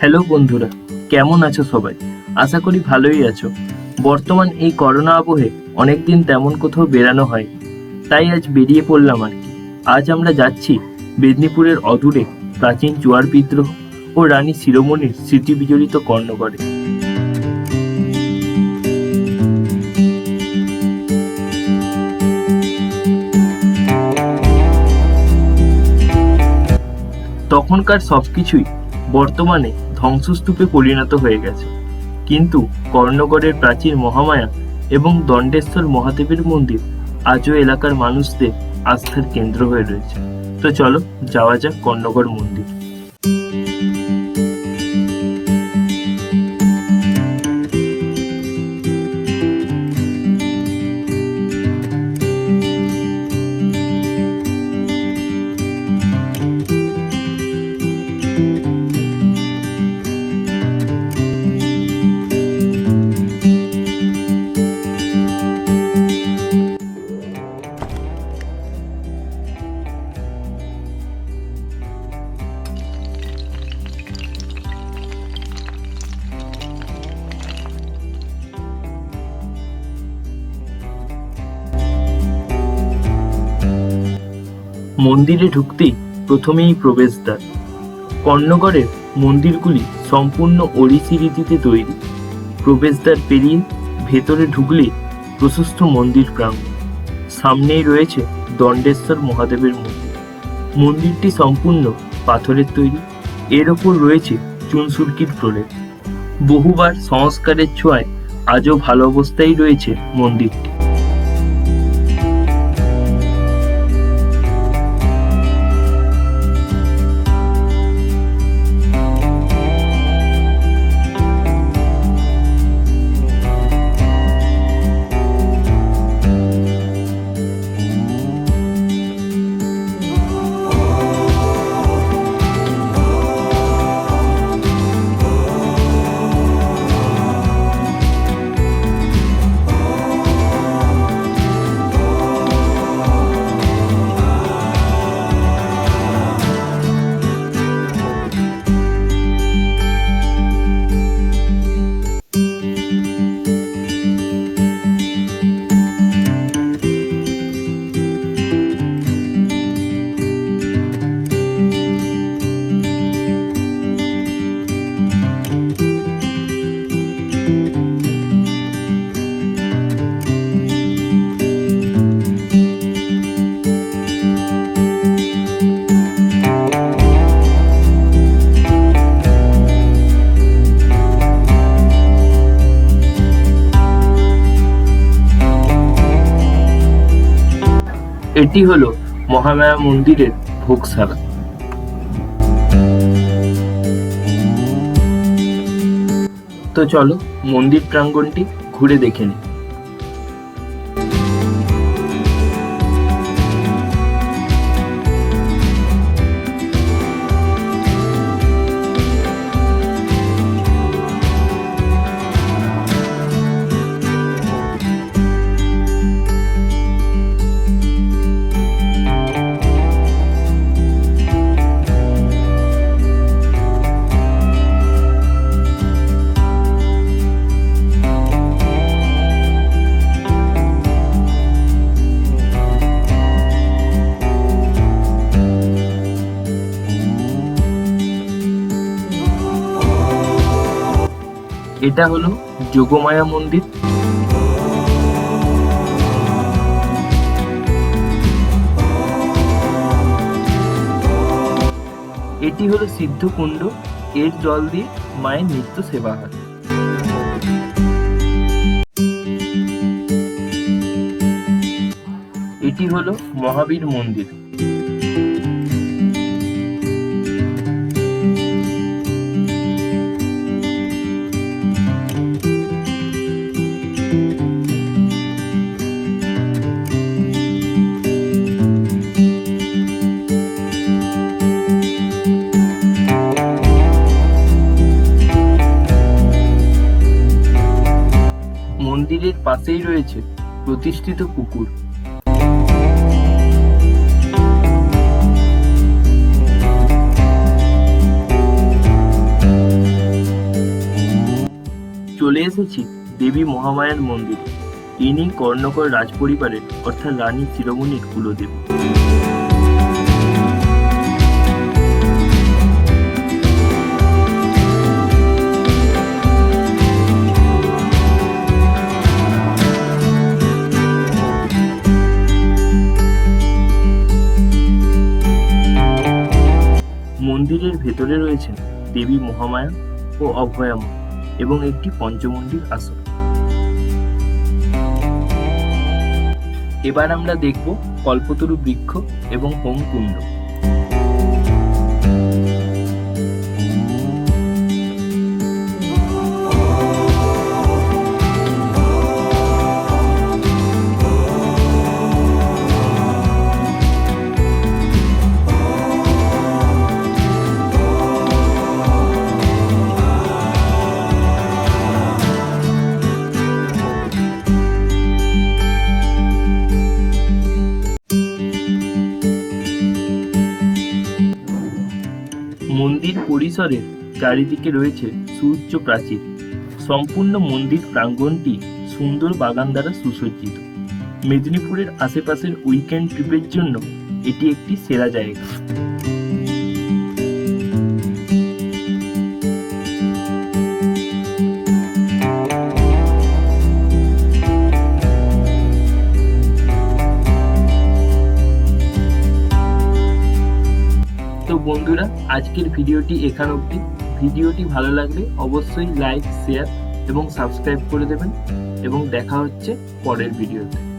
Hello বন্ধুরা, কেমন আছো সবাই? আশা করি ভালোই আছো। বর্তমান এই করোনা আবহে অনেকদিন তেমন কোথাও বেরানো হয় তাই আজ বেরিয়ে পড়লাম আর কি। আজ আমরা যাচ্ছি মেদিনীপুরের অদূরে প্রাচীন জোয়ার বিদ্রোহ ও রানী শিরোমণির স্মৃতি বিজড়িত কর্ণগড়ে। তখনকার সবকিছুই বর্তমানে ধ্বংসস্তূপে পরিণত হয়ে গেছে। কিন্তু কর্ণগড়ের প্রাচীন মহামায়া এবং দণ্ডেশ্বর মহাদেবের মন্দির আজও এলাকার মানুষদের আস্থার কেন্দ্র হয়ে রয়েছে। তো চলো যাওয়া যাক কর্ণগড় মন্দির। মন্দিরে ঢুকতেই প্রথমেই প্রবেশদ্বার। কর্ণগড়ের মন্দিরগুলি সম্পূর্ণ ওড়িশি রীতিতে তৈরি। প্রবেশদ্বার পেরিয়ে ভেতরে ঢুকলেই প্রশস্ত মন্দির প্রাঙ্গণ। সামনেই রয়েছে দণ্ডেশ্বর মহাদেবের মন্দির। মন্দিরটি সম্পূর্ণ পাথরের তৈরি। এর ওপর রয়েছে চুনসুরকির প্রলেপ। বহুবার সংস্কারের ছোঁয়ায় আজও ভালো অবস্থায় রয়েছে মন্দিরটি। এটি হলো মহামায়া মন্দিরের ভোগশালা। তো চলো মন্দির প্রাঙ্গণটি ঘুরে দেখে নিই। এটা হলো যোগমায়া মন্দির। এটি হলো সিদ্ধকুণ্ড, এর জল দিয়ে মায়ের নিত্য সেবা হয়। এটি হলো মহাবীর মন্দির। মন্দিরের পাশেই রয়েছে প্রতিষ্ঠিত পুকুর। চলে এসেছি দেবী মহামায়ার মন্দিরে। ইনি কর্ণকর রাজপরিবারের, অর্থাৎ রানী চিরমণির কুলদেবী। ভেতরে রয়েছেন দেবী মহামায়া ও অভয়াম এবং একটি পঞ্চমন্দির আসন। এবার আমরা দেখব কল্পতরু বৃক্ষ এবং হোমকুণ্ড। মন্দির পরিসরের চারিদিকে রয়েছে সুউচ্চ প্রাচীর সম্পূর্ণ মন্দির প্রাঙ্গণটি সুন্দর বাগান দ্বারা সুসজ্জিত। মেদিনীপুরের আশেপাশের উইকেন্ড ট্রিপের জন্য এটি একটি সেরা জায়গা। বন্ধুরা, আজকের ভিডিওটি এখান অবধি। ভিডিওটি ভালো লাগলে অবশ্যই লাইক শেয়ার এবং সাবস্ক্রাইব করে দেবেন এবং দেখা হচ্ছে পরের ভিডিওতে।